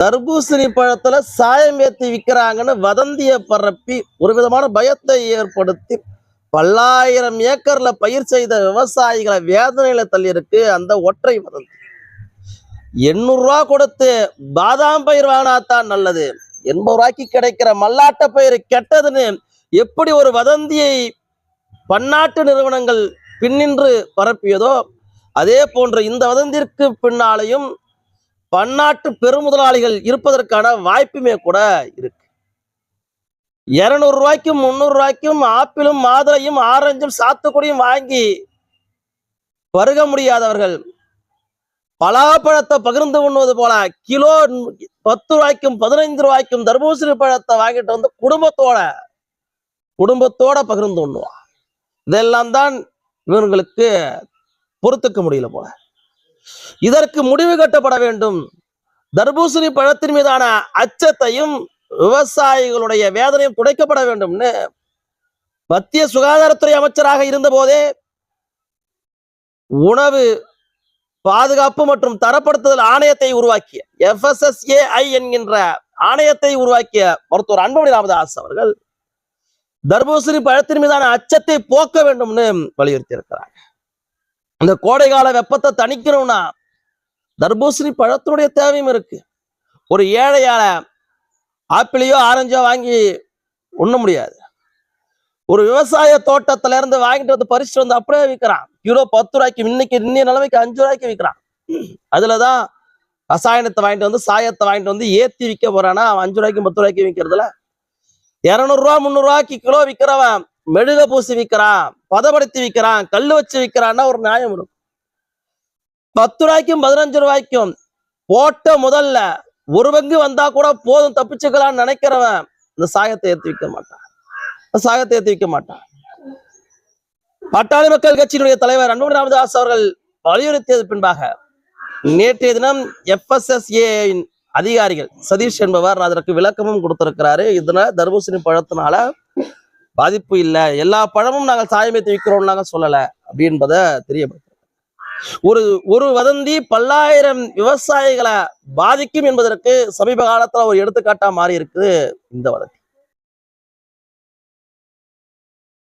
தர்பூசணி பழத்துல சாயம் ஏத்தி விற்கிறாங்கன்னு வதந்திய பரப்பி ஒரு விதமான பயத்தை ஏற்படுத்தி பல்லாயிரம் ஏக்கர்ல பயிர் செய்த விவசாயிகளை வேதனையில தள்ளியிருக்கு அந்த ஒற்றை வதந்தி. எண்ணூறு ரூபா கொடுத்து பாதாம் பயிர் வாங்கினாத்தான் நல்லது. எண்பது ரூபாய்க்கு கிடைக்கிற மல்லாட்ட பயிர் கெட்டதுன்னு எப்படி ஒரு வதந்தியை பன்னாட்டு நிறுவனங்கள் பின்னின்று பரப்பியதோ அதே போன்ற இந்த வதந்திற்கு பின்னாலையும் பன்னாட்டு பெருமுதலாளிகள் இருப்பதற்கான வாய்ப்புமே கூட இருக்கு. இருநூறு ரூபாய்க்கும் முந்நூறு ரூபாய்க்கும் ஆப்பிளும் மாதுளையும் ஆரஞ்சும் சாத்துக்குடியும் வாங்கி பருக முடியாதவர்கள் பலாப்பழத்தை பகிர்ந்து உண்ணுவது போல கிலோ பத்து ரூபாய்க்கும் பதினைந்து ரூபாய்க்கும் தர்பூசணி பழத்தை வாங்கிட்டு வந்து குடும்பத்தோட குடும்பத்தோட பகிர்ந்து உண்ணுவான். இதெல்லாம் தான் இவர்களுக்கு பொறுத்துக்க முடியல போல. இதற்கு முடிவு கட்டப்பட வேண்டும். தர்பூசணி பழத்தின் மீதான அச்சத்தையும் விவசாயிகளுடைய வேதனையும் துடைக்கப்பட வேண்டும்னு மத்திய சுகாதாரத்துறை அமைச்சராக இருந்த போதே உணவு பாதுகாப்பு மற்றும் தரப்படுத்துதல் ஆணையத்தை உருவாக்கிய எஃப்எஸ்எஸ்ஏஐ என்கின்ற ஆணையத்தை உருவாக்கிய மருத்துவர் அன்புமணி ராமதாஸ் அவர்கள் தர்பூசணி பழத்தின் மீதான அச்சத்தை போக்க வேண்டும்னு வலியுறுத்தி இருக்கிறாங்க இந்த கோடைகால வெப்பத்தை தணிக்கணும்னா தர்பூசணி பழத்தினுடைய தேவையும் இருக்கு. ஒரு ஏழையால ஆப்பிளையோ ஆரஞ்சோ வாங்கி உண்ண முடியாது. ஒரு விவசாய தோட்டத்துல இருந்து வாங்கிட்டு வந்து பறிச்சுட்டு வந்து அப்படியே விற்கிறான் கிலோ பத்து ரூபாய்க்கு இன்னைக்கு இன்னைய நிலைமைக்கு அஞ்சு ரூபாய்க்கு விற்கிறான் அதுலதான் ரசாயனத்தை வாங்கிட்டு வந்து சாயத்தை வாங்கிட்டு வந்து ஏத்தி விற்க போறானா? அவன் அஞ்சு ரூபாய்க்கு பத்து ரூபாய்க்கு விற்கிறதுல இரநூறுவா முந்நூறுரூவாய்க்கு கிலோ விற்கிறவன் மெழுக பூசி விற்கிறான் பதப்படுத்தி விற்கிறான் கல் வச்சு விற்கிறான்னா ஒரு நியாயம் இருக்கும் பத்து ரூபாய்க்கும் பதினஞ்சு ரூபாய்க்கும் போட்ட முதல்ல ஒரு பங்கு வந்தா கூட போதும் தப்பிச்சுக்கலாம்னு நினைக்கிறவன் இந்த சாயத்தை ஏத்தி வைக்க மாட்டான். இந்த சாயத்தை ஏத்தி வைக்க மாட்டான். பாட்டாளி மக்கள் கட்சியினுடைய தலைவர் அன்பு ராமதாஸ் அவர்கள் வலியுறுத்தியது பின்பாக நேற்றைய தினம் எஃப்எஸ்எஸ்ஏ அதிகாரிகள் சதீஷ் என்பவர் அதற்கு விளக்கமும் கொடுத்திருக்கிறாரு. இதனால தர்பூசணி பழத்தினால பாதிப்பு இல்லை. எல்லா பழமும் நாங்கள் சாயமேத்தி விற்கிறோம் நாங்க சொல்லல அப்படின்றத தெரியப்படுத்துறோம் ஒரு ஒரு வதந்தி பல்லாயிரம் விவசாயிகளை பாதிக்கும் என்பதற்கு சமீப காலத்துல ஒரு எடுத்துக்காட்டா மாறி இருக்குது இந்த வதந்தி.